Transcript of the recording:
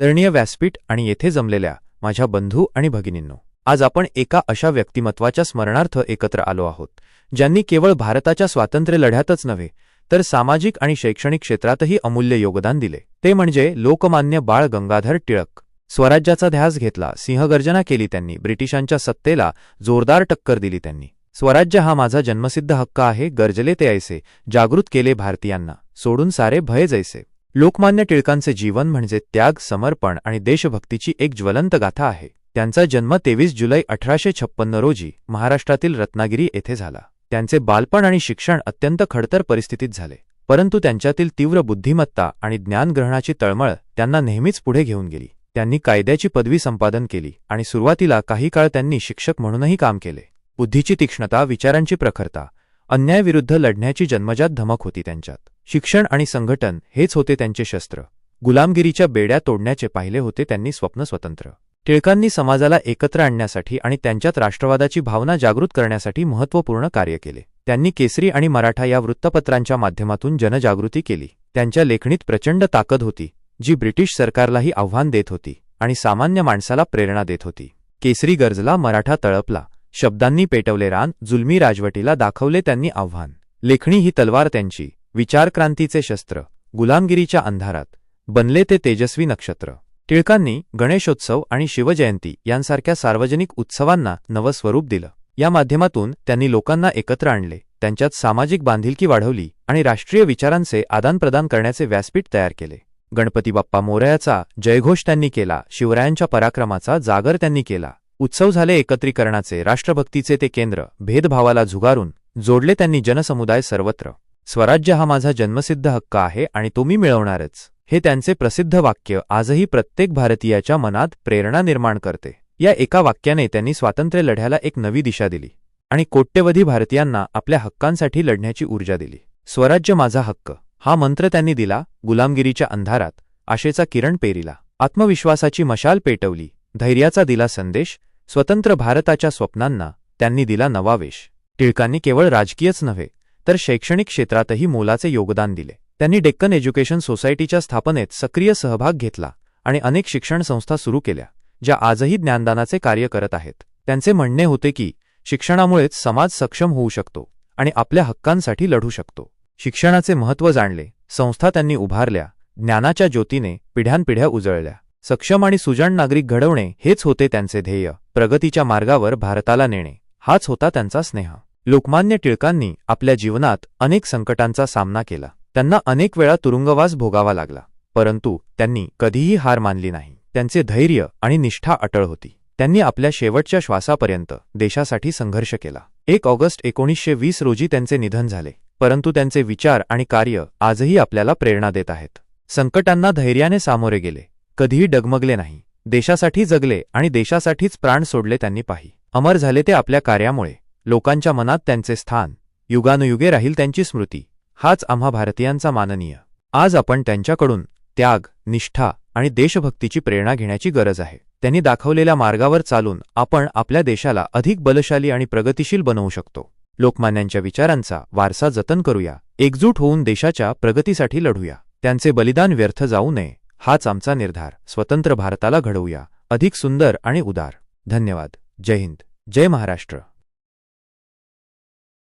आदरणीय व्यासपीठ आणि येथे जमलेल्या माझ्या बंधू आणि भगिनींनो आज आपण एका अशा व्यक्तिमत्वाच्या स्मरणार्थ एकत्र आलो आहोत ज्यांनी केवळ भारताच्या स्वातंत्र्य लढ्यातच नव्हे तर सामाजिक आणि शैक्षणिक क्षेत्रातही अमूल्य योगदान दिले. ते म्हणजे लोकमान्य बाळ गंगाधर टिळक. स्वराज्याचा ध्यास घेतला सिंहगर्जना केली त्यांनी ब्रिटिशांच्या सत्तेला जोरदार टक्कर दिली त्यांनी. स्वराज्य हा माझा जन्मसिद्ध हक्क आहे गरजले ते ऐसे जागृत केले भारतीयांना सोडून सारे भय जैसे. लोकमान्य टिळकांचे जीवन म्हणजे त्याग समर्पण आणि देशभक्तीची एक ज्वलंत गाथा आहे. त्यांचा जन्म तेवीस जुलै अठराशे छप्पन्न रोजी महाराष्ट्रातील रत्नागिरी येथे झाला. त्यांचे बालपण आणि शिक्षण अत्यंत खडतर परिस्थितीत झाले. परंतु त्यांच्यातील तीव्र बुद्धिमत्ता आणि ज्ञानग्रहणाची तळमळ त्यांना नेहमीच पुढे घेऊन गेली. त्यांनी कायद्याची पदवी संपादन केली आणि सुरुवातीला काही काळ त्यांनी शिक्षक म्हणूनही काम केले. बुद्धीची तीक्ष्णता विचारांची प्रखरता अन्यायाविरुद्ध लढण्याची जन्मजात धमक होती त्यांच्यात. शिक्षण आणि संघटन हेच होते त्यांचे शस्त्र. गुलामगिरीच्या बेड्या तोडण्याचे पाहिले होते त्यांनी स्वप्न स्वतंत्र. टिळकांनी समाजाला एकत्र आणण्यासाठी आणि त्यांच्यात राष्ट्रवादाची भावना जागृत करण्यासाठी महत्त्वपूर्ण कार्य केले. त्यांनी केसरी आणि मराठा या वृत्तपत्रांच्या माध्यमातून जनजागृती केली. त्यांच्या लेखणीत प्रचंड ताकद होती जी ब्रिटिश सरकारलाही आव्हान देत होती आणि सामान्य माणसाला प्रेरणा देत होती. केसरी गरजला मराठा तळपला. शब्दांनी पेटवले रान जुलमी राजवटीला दाखवले त्यांनी आव्हान. लेखणी ही तलवार त्यांची विचारक्रांतीचे शस्त्र गुलामगिरीच्या अंधारात बनले ते तेजस्वी नक्षत्र. टिळकांनी गणेशोत्सव आणि शिवजयंती यांसारख्या सार्वजनिक उत्सवांना नवस्वरूप दिलं. या माध्यमातून त्यांनी लोकांना एकत्र आणले त्यांच्यात सामाजिक बांधिलकी वाढवली आणि राष्ट्रीय विचारांचे आदानप्रदान करण्याचे व्यासपीठ तयार केले. गणपती बाप्पा मोरयाचा जयघोष त्यांनी केला शिवरायांच्या पराक्रमाचा जागर त्यांनी केला. उत्सव झाले एकत्रीकरणाचे राष्ट्रभक्तीचे ते केंद्र भेदभावाला झुगारून जोडले त्यांनी जनसमुदाय सर्वत्र. स्वराज्य हा माझा जन्मसिद्ध हक्क आहे आणि तो मी मिळवणारच. हे त्यांचे प्रसिद्ध वाक्य आजही प्रत्येक भारतीयाच्या मनात प्रेरणा निर्माण करते. या एका वाक्याने त्यांनी स्वातंत्र्य लढ्याला एक नवी दिशा दिली आणि कोट्यवधी भारतीयांना आपल्या हक्कांसाठी लढण्याची ऊर्जा दिली. स्वराज्य माझा हक्क. हा मंत्र त्यांनी दिला गुलामगिरीच्या अंधारात आशेचा किरण पेरिला. आत्मविश्वासाची मशाल पेटवली धैर्याचा दिला संदेश स्वतंत्र भारताच्या स्वप्नांना त्यांनी दिला नवा वेश. टिळकांनी केवळ राजकीयच नव्हे तर शैक्षणिक क्षेत्रातही मोलाचे योगदान दिले. त्यांनी डेक्कन एज्युकेशन सोसायटीच्या स्थापनेत सक्रिय सहभाग घेतला आणि अनेक शिक्षण संस्था सुरू केल्या ज्या आजही ज्ञानदानाचे कार्य करत आहेत. त्यांचे म्हणणे होते की शिक्षणामुळेच समाज सक्षम होऊ शकतो आणि आपल्या हक्कांसाठी लढू शकतो. शिक्षणाचे महत्त्व जाणले संस्था त्यांनी उभारल्या ज्ञानाच्या ज्योतीने पिढ्यानपिढ्या उजळल्या. सक्षम आणि सुजाण नागरिक घडवणे हेच होते त्यांचे ध्येय. प्रगतीच्या मार्गावर भारताला नेणे हाच होता त्यांचा स्नेह. लोकमान्य टिळकांनी आपल्या जीवनात अनेक संकटांचा सामना केला. त्यांना अनेक वेळा तुरुंगवास भोगावा लागला परंतु त्यांनी कधीही हार मानली नाही. त्यांचे धैर्य आणि निष्ठा अटळ होती. त्यांनी आपल्या शेवटच्या श्वासापर्यंत देशासाठी संघर्ष केला. एक ऑगस्ट एकोणीसशे वीस रोजी त्यांचे निधन झाले परंतु त्यांचे विचार आणि कार्य आजही आपल्याला प्रेरणा देत आहेत. संकटांना धैर्याने सामोरे गेले. कधीही डगमगले नाही. देशासाठी जगले आणि देशासाठीच प्राण सोडले त्यांनी पाही. अमर झाले ते आपल्या कार्यामुळे. लोकांच्या मनात त्यांचे स्थान. युगानुयुगे राहील त्यांची स्मृती. हाच आम्हा भारतीयांचा माननीय. आज आपण त्यांच्याकडून त्याग निष्ठा आणि देशभक्तीची प्रेरणा घेण्याची गरज आहे. त्यांनी दाखवलेल्या मार्गावर चालून आपण आपल्या देशाला अधिक बलशाली आणि प्रगतिशील बनवू शकतो. लोकमान्यांच्या विचारांचा वारसा जतन करूया. एकजूट होऊन देशाच्या प्रगतीसाठी लढूया. त्यांचे बलिदान व्यर्थ जाऊ नये. हाच आमचा निर्धार. स्वतंत्र भारताला घडवूया. अधिक सुंदर आणि उदार. धन्यवाद. जय हिंद. जय महाराष्ट्र.